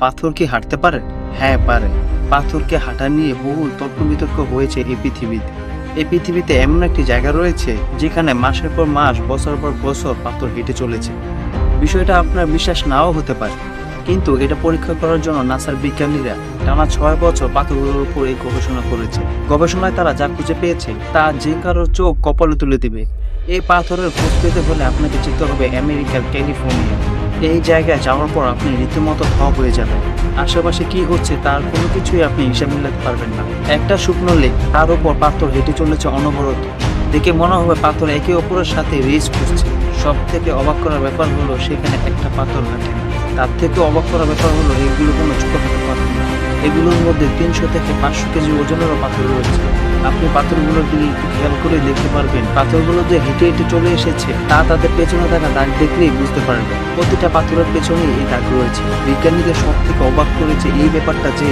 পাথর কি হাঁটতে পারে? হ্যাঁ পারে। পাথরকে হাঁটা নিয়ে বহু তর্ক বিতর্ক হয়েছে এই পৃথিবীতে। এই পৃথিবীতে এমন একটি জায়গা রয়েছে যেখানে মাসের পর মাস বছর পর বছর পাথর হেঁটে চলেছে। বিষয়টা আপনার বিশ্বাস নাও হতে পারে। কিন্তু এটা পরীক্ষা করার জন্য নাসার বিজ্ঞানীরা টানা ছয় বছর পাথরগুলোর উপর এই গবেষণা করেছে। গবেষণায় তারা যা খুঁজে পেয়েছে, তা যে কারোর চোখ কপালে তুলে দিবে। এই পাথরের খোঁজ পেতে হলে আপনাকে যেতে হবে আমেরিকার ক্যালিফোর্নিয়া এই জায়গায় যাওয়ার পর আপনি রীতিমতো থ হয়ে যাবেন। আশেপাশে কি হচ্ছে তার কোনো কিছুই আপনি হিসাব মিলাতে পারবেন না। একটা শুকনো লেক, তার উপর পাথর হেঁটে চলেছে অনবরত। দেখে মনে হবে পাথর একে অপরের সাথে রেস করছে। সব থেকে অবাক করার ব্যাপার হলো সেখানে একটা পাথর হাঁটে। তার থেকে অবাক করার ব্যাপার হলো এগুলো কোনো ছোটখাটো পাথর না। এগুলোর মধ্যে তিনশো থেকে পাঁচশো কেজি ওজনেরও পাথর রয়েছে। আপনি পাথরগুলোর দিকে একটু খেয়াল করে দেখতে পারবেন। পাথরগুলো যে হেঁটে হেঁটে চলে এসেছে, তা তাদের পেছনে থাকা দাগ দেখলেই বুঝতে পারবেন। প্রতিটা পাথরের পেছনেই এই দাগ রয়েছে। বিজ্ঞানীদের সব থেকে অবাক করেছে এই ব্যাপারটা যে,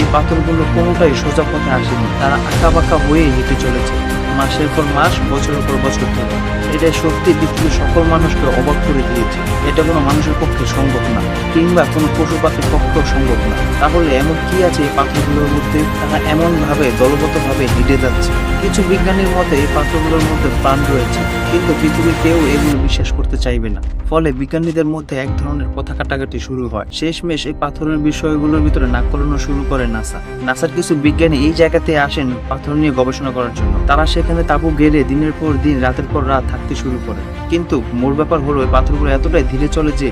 এই পাথরগুলো কোনোটাই সোজা পথে আসেনি। তারা আঁকা বাঁকা হয়ে হেঁটে চলেছে, মাসের পর মাস, বছরের পর বছর ধরে। এটা সত্যি পৃথিবীর সকল মানুষকে অবাক করে দিয়েছে। এটা কোনো মানুষের পক্ষে সম্ভব না, কিংবা কোনো পশু পাখির পক্ষেও সম্ভব না। তাহলে এমন কি আছে এই পাথরগুলোর মধ্যে? তারা এমন ভাবে দলগতভাবে হেঁটে যাচ্ছে। কিছু বিজ্ঞানীর মতে, এই পাথরগুলোর মধ্যে প্রাণ রয়েছে, কিন্তু পৃথিবীর কেউ এগুলো বিশ্বাস করতে চাইবে না। ফলে বিজ্ঞানীদের মধ্যে এক ধরনের কথা কাটাকাটি শুরু হয়। শেষমেশ এই পাথরের বিষয়গুলোর ভিতরে নাক করানো শুরু করে নাসা। নাসার কিছু বিজ্ঞানী এই জায়গাতে আসেন পাথর নিয়ে গবেষণা করার জন্য। তারা সেখানে তাবু গেড়ে দিনের পর দিন, রাতের পর রাত থাকতে শুরু করে। কিন্তু মূল ব্যাপার হলো এই পাথরগুলো এতটাই ধীরে চলে যে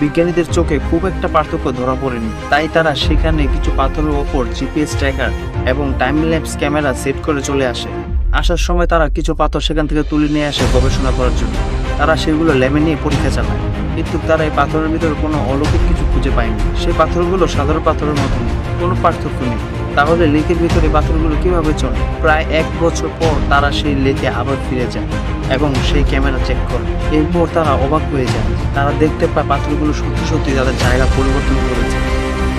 বিজ্ঞানীদের চোখে খুব একটা পার্থক্য ধরা পড়েনি। তাই তারা সেখানে কিছু পাথরের ওপর জিপিএস ট্র্যাকার এবং টাইম ল্যাপস ক্যামেরা সেট করে চলে আসে। আসার সময় তারা কিছু পাথর সেখান থেকে তুলে নিয়ে আসে গবেষণা করার জন্য। তারা সেগুলো ল্যাবে নিয়ে পরীক্ষা চালায়। কিন্তু তারা এই পাথরের ভিতরে কোনো অলৌকিক কিছু খুঁজে পায়নি। সেই পাথরগুলো সাধারণ পাথরের মতো কোনো পার্থক্য নেই। তাহলে লেকের ভিতরে পাথরগুলো কীভাবে চলে? প্রায় এক বছর পর তারা সেই লেকে আবার ফিরে যায় এবং সেই ক্যামেরা চেক করে। এরপর তারা অবাক হয়ে যায়। তারা দেখতে পায় পাথরগুলো সত্যি সত্যি তাদের জায়গা পরিবর্তন করেছে।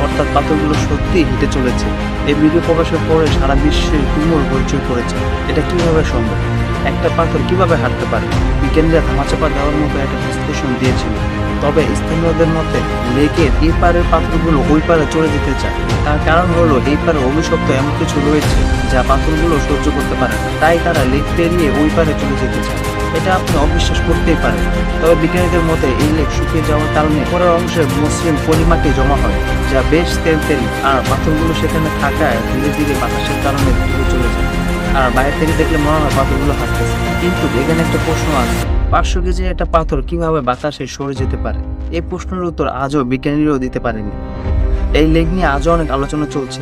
অর্থাৎ পাথরগুলো সত্যি হেঁটে চলেছে। এই ভিডিও প্রকাশের পরে সারা বিশ্বে তুমুল হইচই করেছে এটা কীভাবে সম্ভব? একটা পাথর কীভাবে হাঁটতে পারে? বিজ্ঞানীরা ধামাচাপা দেওয়ার মতো একটা বিশ্লেষণ দিয়েছিল। তবে স্থানীয়দের মতে লেকের এই পারের পাথরগুলো ওই পারে চলে যেতে চায়। তার কারণ হলো, এই পারে অভিশপ্ত এমন কিছু রয়েছে যা পাথরগুলো সহ্য করতে পারে না। তাই তারা লেক পেরিয়ে ওই পারে চলে যেতে চায়। এটা আপনি অবিশ্বাস করতেই পারেন। তবে বিজ্ঞানীদের মতে এই লেক শুকিয়ে যাওয়ার কারণে পরের অংশে মসৃণ পলিমাটি জমা হয়, যা বেশ তেলতেলি আর পাথরগুলো সেখানে থাকায় ধীরে ধীরে বাতাসের কারণে দূরে চলে যায়। আর বাইরে থেকে দেখলে মনে হয় পাথরগুলো হাঁটতেছে। কিন্তু এখানে একটা প্রশ্ন আছে, পাঁচশো কেজি একটা পাথর কীভাবে বাতাসে সরে যেতে পারে? এই প্রশ্নের উত্তর আজও বিজ্ঞানীরাও দিতে পারেনি এই লেক নিয়ে আজও অনেক আলোচনা চলছে।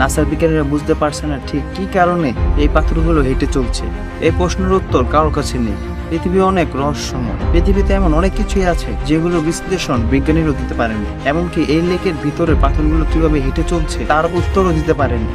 নাসার বিজ্ঞানীরা বুঝতে পারছে না ঠিক কি কারণে এই পাথরগুলো হেঁটে চলছে। এই প্রশ্নের উত্তর কারোর কাছে নেই। পৃথিবী অনেক রহস্যময়। পৃথিবীতে এমন অনেক কিছুই আছে যেগুলো বিশ্লেষণ বিজ্ঞানীরাও দিতে পারেনি এমনকি এই লেকের ভিতরে পাথরগুলো কীভাবে হেঁটে চলছে তার উত্তরও দিতে পারেনি